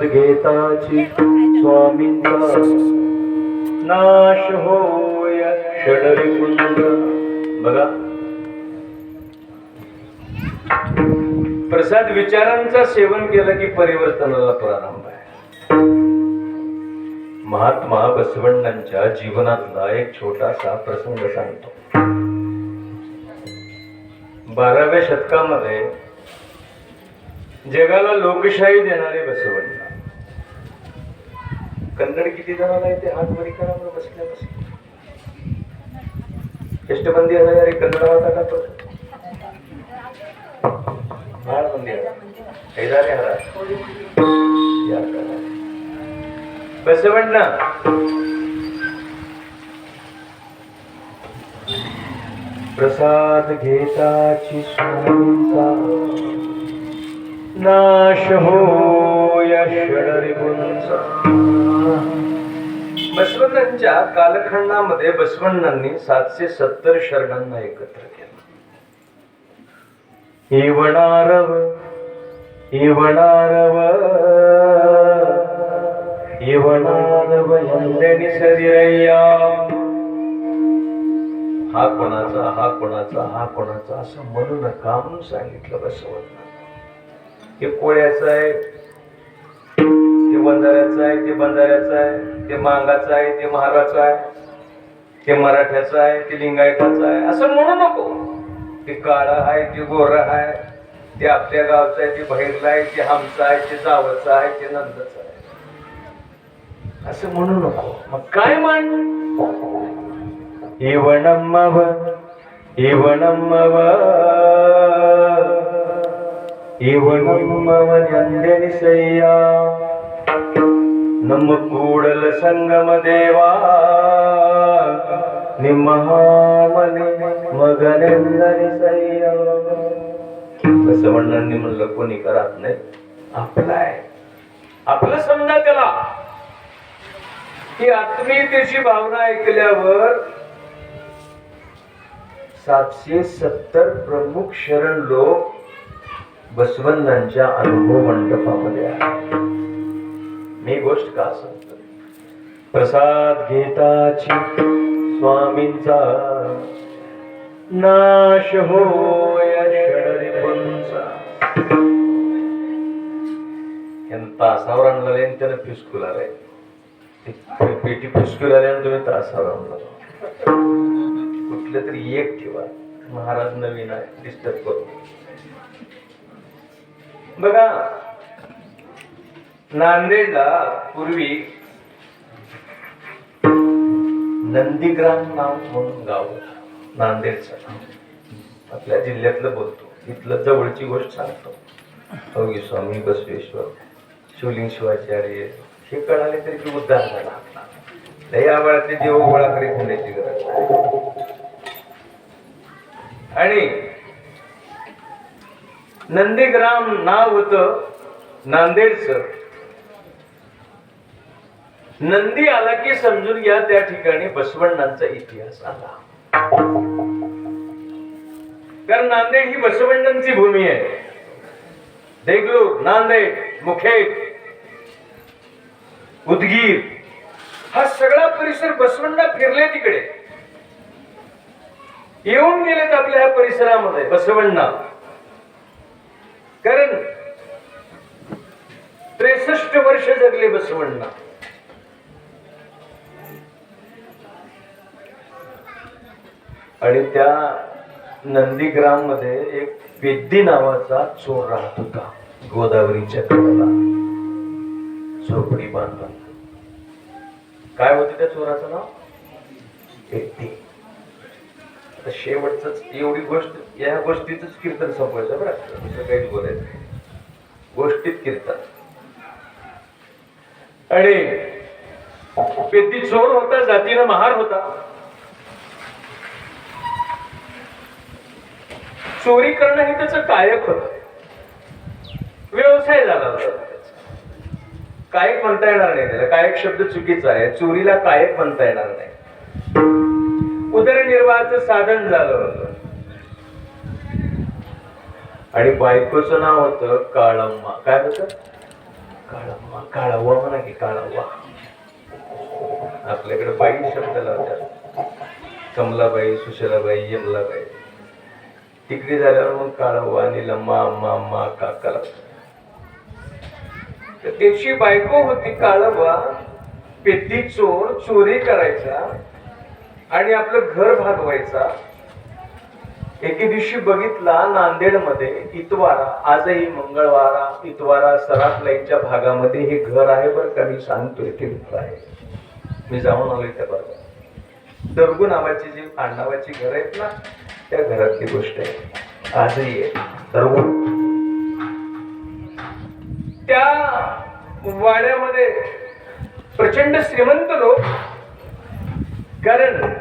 प्रसाद घेताची स्वामींचा नाश होय षडरी बघा. प्रसाद विचारांचा सेवन केलं की परिवर्तनाला प्रारंभ आहे. महात्मा बसवण्णांच्या जीवनातला एक छोटासा प्रसंग सांगतो. बाराव्या शतकामध्ये जगाला लोकशाही देणारे बसवण्ण कन्नड किती जणांना येते हात वरी करा बरं बसल्या बस? चेष्टबंदी असा अरे कन्नड होता का तर हार. बंदी हरा म्हणणं प्रसाद घेताची स्वामीचा नाश हो या षडरिपुंचा बसवण्णांच्या कालखंडामध्ये बसवण्णांनी सातशे सत्तर शरणांना एकत्र केलं. इवणारव इवणारव इवणारव यंदनी शरीरय्या हा कोणाचा हा कोणाचा हा कोणाचा असं म्हणू नका म्हणून सांगितलं बसवण्णा हे कोळ्याचं आहे. वंजाऱ्याचं आहे ते बंजाऱ्याचं आहे ते मांगाचं आहे ते महाराचं आहे ते मराठ्याचं आहे ते लिंगायताचं आहे असं म्हणू नको ते काळं आहे ते गोर आहे ते आपल्या गावचं आहे ते बहिरला आहे ते हमचं आहे ते जावचं आहे ते नंदच आहे असं म्हणू नको मग काय मान इवणम्मव इवणम्मव इवणम्मव नंदनिसय्या ನಮ್ಮ ಕೂಡಲ ಸಂಗಮ ದೇವ ನಿಮ್ಮ ಮನೆ मगनेंदनिसय्य बसवण्णांनी म्हणलं कोणी करत नाही आपलं आहे आपलं समजा त्याला ही आत्मीयतेची भावना ऐकल्यावर सातशे सत्तर प्रमुख शरण लोक बसवण्णांच्या अनुभव मंडपामध्ये आहे मी गोष्ट का सांगतो प्रसाद घेताची स्वामींचा. नाश होय षडरिपुंचा. यांना तासावर आणला आणि त्यानं फिसकूल आलंय पेटी फिसकूल आल्यानं तुम्ही तासावर आणला कुठलं तरी एक ठेवा महाराज नवीन आहे डिस्टर्ब करू बघा नांदेडला पूर्वी नंदीग्राम नाव म्हणून गाव नांदेडचं. आपल्या जिल्ह्यातलं बोलतो. इथलं जवळची गोष्ट सांगतो. अवघी स्वामी बसवेश्वर शिवलिंग शिवाचार्य हे कळाले तरी की उद्धार झाला आपला. लय आबाळातले देव गोळा करीत होण्याची गरज आणि नंदीग्राम नाव होत नांदेडचं. नंदी आला की समजून घ्या त्या ठिकाणी बसवण्णांचा इतिहास आला. कारण नांदेड ही बसवण्णांची भूमी आहे. देगलूर नांदेड मुखेड उदगीर हा सगळा परिसर बसवण्णा फिरले तिकडे. येऊन गेलेत आपल्या ह्या परिसरामध्ये बसवण्णा कारण त्रेसष्ट वर्ष जगले बसवण्णा आणि त्या नंदीग्राममध्ये एक पेद्दी नावाचा चोर राहत होता गोदावरीच्या कडेला झोपडी बांधून. काय होते त्या चोराचं नाव? पेद्दी आता शेवटच एवढी गोष्ट या गोष्टीच कीर्तन संपवायचं बरं. दुसरं काहीच बोलायचं नाही. गोष्टीत कीर्तन. आणि पेद्दी चोर होता जातीनं महार होता. चोरी करणं हे त्याचं कायक होत. व्यवसाय झाला होता कायक म्हणता येणार नाही त्याला. कायक शब्द चुकीचा आहे. चोरीला कायक म्हणता येणार नाही. उदरनिर्वाहाचं साधन झालं होतं. आणि बायकोचं नाव होतं काळम्मा. काय होतं? काळम्मा. काळावा म्हणा की काळावा आपल्याकडे बाई शब्द लावतात. कमलाबाई सुशलाबाई यमलाबाई. तिकडे झाल्यावर मग काळावं आणि लम्मा अम्मा अम्मा काकाला. तर त्याची बायको होती काळवा पेटी चोर चोरी करायचा आणि आपलं घर भागवायचा. एके दिवशी बघितला नांदेडमध्ये इतवारा आजही मंगळवारा इतवारा सराफ लाईनच्या भागामध्ये हे घर आहे बरं का? मी सांगतोय ते घर आहे. मी जाऊन आलोय त्या भागात दरगू नावाची जी पांडवाची घर आहेत ना त्या घरातली गोष्ट आहे. आजही आहे. त्या वाड्यामध्ये प्रचंड श्रीमंत लोक कारण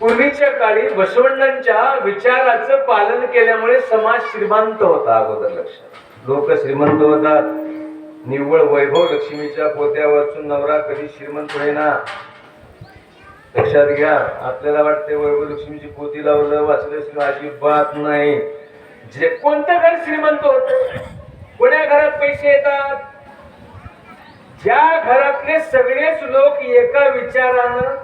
पूर्वीच्या काळी बसवण्णांच्या विचाराचं पालन केल्यामुळे समाज श्रीमंत होता अगोदर लक्षात. लोक श्रीमंत होतात. निव्वळ वैभव लक्ष्मीच्या पोत्यावरचून नवरा कधी श्रीमंत होईना? लक्षात घ्या आपल्याला वाटते वैभव लक्ष्मीची पोती लावलं वाचलं अजिबात नाही. जे कोणतं घर श्रीमंत होत? कोण्या घरात पैसे येतात? ज्या घरातले सगळेच लोक एका विचारानं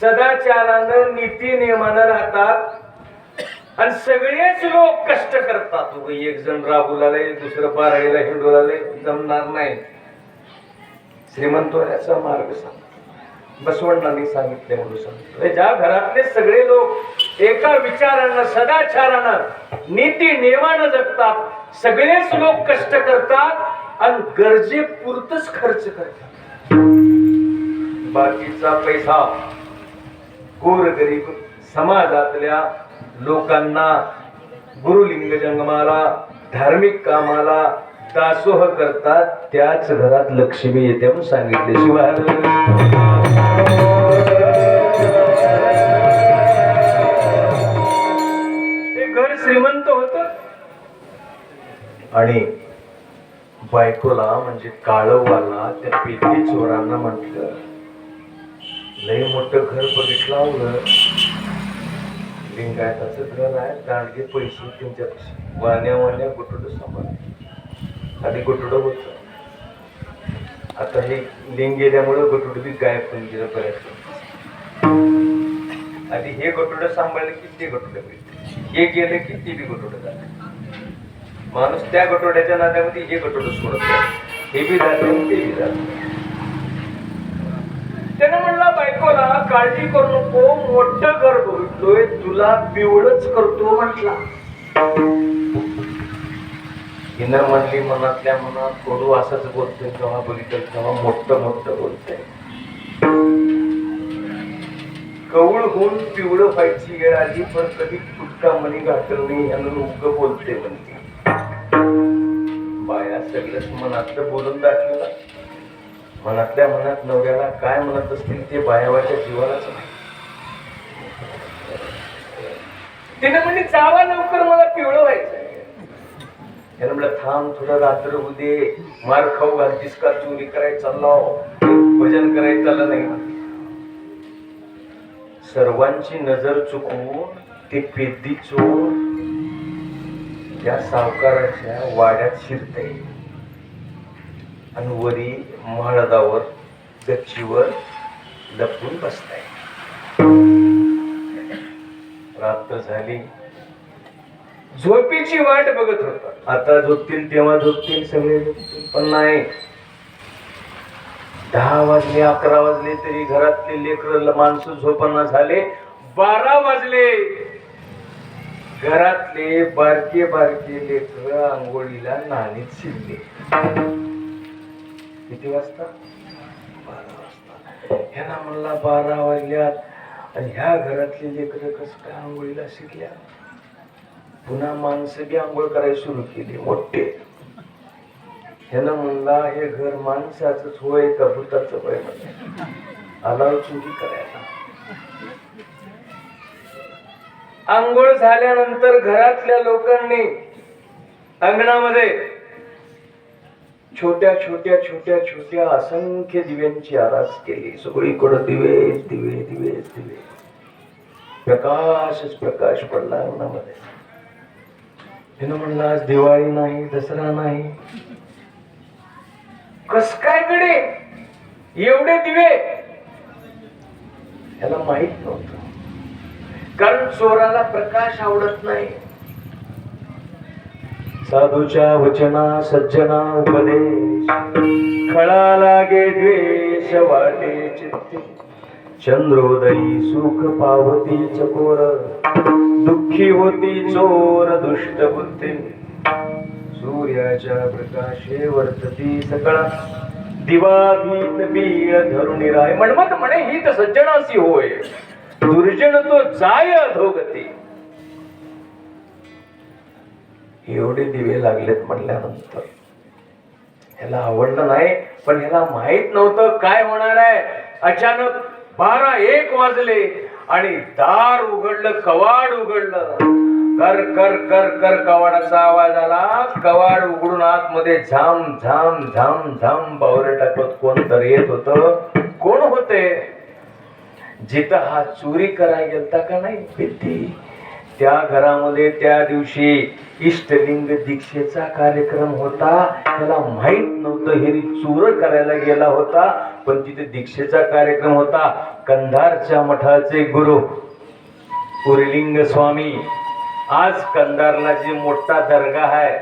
सदाचारानं नीती नियमानं राहतात आणि सगळेच लोक कष्ट करतात. एक जण राबुलाले दुसरं बाराळीला हिंडोलाले जमणार नाही. श्रीमंतोऱ्याचा मार्ग सांग. बसवण्णांनी सांगितले म्हणून सांगितलं. ज्या घरातले सगळे लोक एका विचारानं सदाचारानं नीती नियमानं जगतात सगळेच लोक कष्ट करतात आणि गरजेपुरतच खर्च करतात. बाकीचा पैसा गोरगरीब समाजातल्या लोकांना गुरुलिंग जंगमाला धार्मिक कामाला दासोह करतात त्याच घरात लक्ष्मी येते म्हणून सांगितले. शिवाय श्रीमंत होत. आणि बायकोला म्हणजे काळवाला त्या पेटी चोरांना म्हटलं लय मोठं घर बघितलं लिंगायताचं घर आहे दांडगे पैसे त्यांच्यापाशी. वाण्या वाण्या गुटुड सांभाळ. आधी गुटुड होत आता हे लिंग गेल्यामुळं गुटुड बी गायब होऊन गेलं बऱ्याच आधी हे गटुड सांभाळलं की ते गटुड हे गेलं की ते बी गटुड झालं. माणूस त्या गटोड्याच्या नात्यामध्ये हे गटोड सोडत हे बी जाते ते बी जाते त्यानं म्हणला बायकोला काळजी करू नको मोठ घर बघितलोय तुला पिवळच करतो म्हटला. हिनं म्हणली मनातल्या मनात थोडू असंच बोलतोय तेव्हा बघितलं तेव्हा मोठ मोठ बोलतोय. कवळ होऊन पिवळं व्हायची वेळ आली पण कधी फुटका मनी गाठल नाही यानं उग बोलते म्हणते. बाया सगळंच मनातलं बोलून दाखवलं मनातल्या मनात नवऱ्याला काय म्हणत असतील ते बायावाच्या जीवालाच माहिती. तिने म्हणजे जावा लवकर मला पिवळं व्हायचं त्यानं म्हणलं थांब थोडं रात्र उदे मार खाऊ घालतीस का? चोरी करायला चाललो भजन करायला चाललं नाही. सर्वांची नजर चुकवून ते पेदी चोर त्या सावकाराच्या वाड्यात शिरते आणि वरी महाळदावर गच्चीवर लपून बसताय. रात्र झाली. झोपेची वाट बघत होता. आता झोपतील तेव्हा झोपतील सगळे. झोपतील पण नाही. दहा वाजले अकरा वाजले तरी घरातले लेकर माणसं झोपना झाले. बारा वाजले. घरातले बारके बारके लेकर आंघोळीला नाणीत शिरले. किती वाजता? बारा वाजता. ह्याला म्हणला बारा वाजल्यात. आणि ह्या घरातले लेकर कस काय आंघोळीला शिकल्या? पुन्हा माणसं बी आंघोळ करायला सुरू केली. मोठे. ह्यानं म्हणला हे घर माणसाच होय का भूताचं होय म्हणजे आला चुकी करायला. आंघोळ झाल्यानंतर घरातल्या लोकांनी अंगणामध्ये छोट्या छोट्या छोट्या छोट्या असंख्य दिव्यांची आरास केली. सगळीकडं दिवे दिवे दिवे दिवे. प्रकाशच प्रकाश पडला अंगणामध्ये. तिनं म्हणलं आज दिवाळी नाही दसरा नाही. कस काय कडे एवढे दिवे? याला माहीत नव्हतं. कारण चोराला प्रकाश आवडत नाही. साधूच्या वचना सज्जना उपदेश. खळा लागे द्वेष वाटे चित्ते. चंद्रोदयी सुख पावती चकोर. दुःखी होती चोर दुष्ट बुद्धी. सूर्याच्या प्रकाशे वर्तती सकळा. दिवा भीत बीळ धरून राय. म्हणमत म्हणे ही तर सज्जनासी होय. दुर्जन तो जाय अधोगती. एवढे दिवे लागलेत म्हणल्यानंतर ह्याला आवडलं नाही पण ह्याला माहीत नव्हतं काय होणार आहे. अचानक बारा एक वाजले आणि दार उघडलं कवाड उघडलं. कर कर कर कर कवाडाचा आवाज आला. कवाड उघडून आतमध्ये झाम झाम झाम झाम बावरे टाकत कोण तर येत होत. कोण होते? जिथं हा चोरी करायला गेलता का नाही भीती त्या घरामध्ये त्या दिवशी इष्टलिंग दीक्षेचा कार्यक्रम होता. त्याला माहीत नव्हतं हे चोर करायला गेला होता पण तिथे दीक्षेचा कार्यक्रम होता. कंधारच्या मठाचे गुरु पुरलिंग स्वामी आज कंधारला जे मोठा दर्गा आहे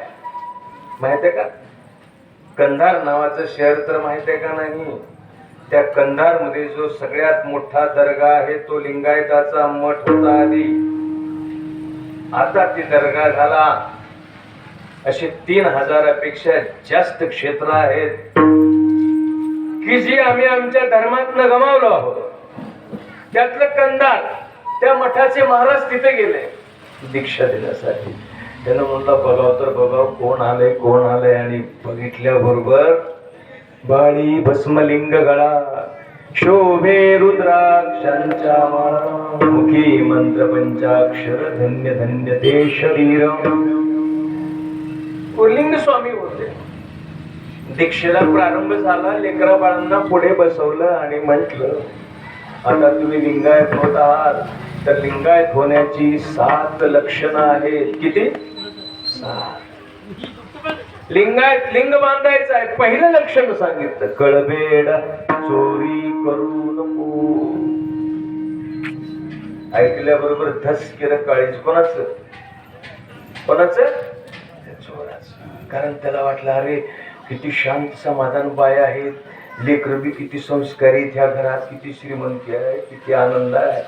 माहितीये का? कंधार नावाचं शहर तर माहीत आहे का नाही? त्या कंधारमध्ये जो सगळ्यात मोठा दर्गा आहे तो लिंगायताचा मठ होता आधी. आता ती दर्गा झाला. असे तीन हजारापेक्षा जास्त क्षेत्र आहेत की जी आम्ही आमच्या धर्मातनं गमावलो आहोत. त्यातलं कंदार त्या मठाचे महाराज तिथे गेले. दीक्षा देण्यासाठी. त्यानं म्हणलं बघाव तर बघाव कोण आले कोण आले आणि बघितल्या बरोबर बाळी भस्मलिंग गळा शोभे रुद्राक्षांच्या मुखी मंत्र पंचाक्षर धन्य धन्य ते शरीर. पुलिंग स्वामी होते दीक्षेला प्रारंभ झाला लेकरा बाळांना पुढे बसवलं आणि म्हटलं आता तुम्ही लिंगायत होत आहात तर लिंगायत होण्याची सात लक्षणं आहेत. किती? सात. लिंगायत लिंग बांधायचं आहे. पहिलं लक्षण सांगितलं. कळबेड चोरी करू नको. ऐकल्याबरोबर धस केलं काळीज कोणाचं? कोणाचं? चोराचं. कारण त्याला वाटलं अरे किती शांत समाधान बाय आहेत. लेकर किती संस्कारी ह्या घरात. किती श्रीमंती आहे किती आनंद आहे.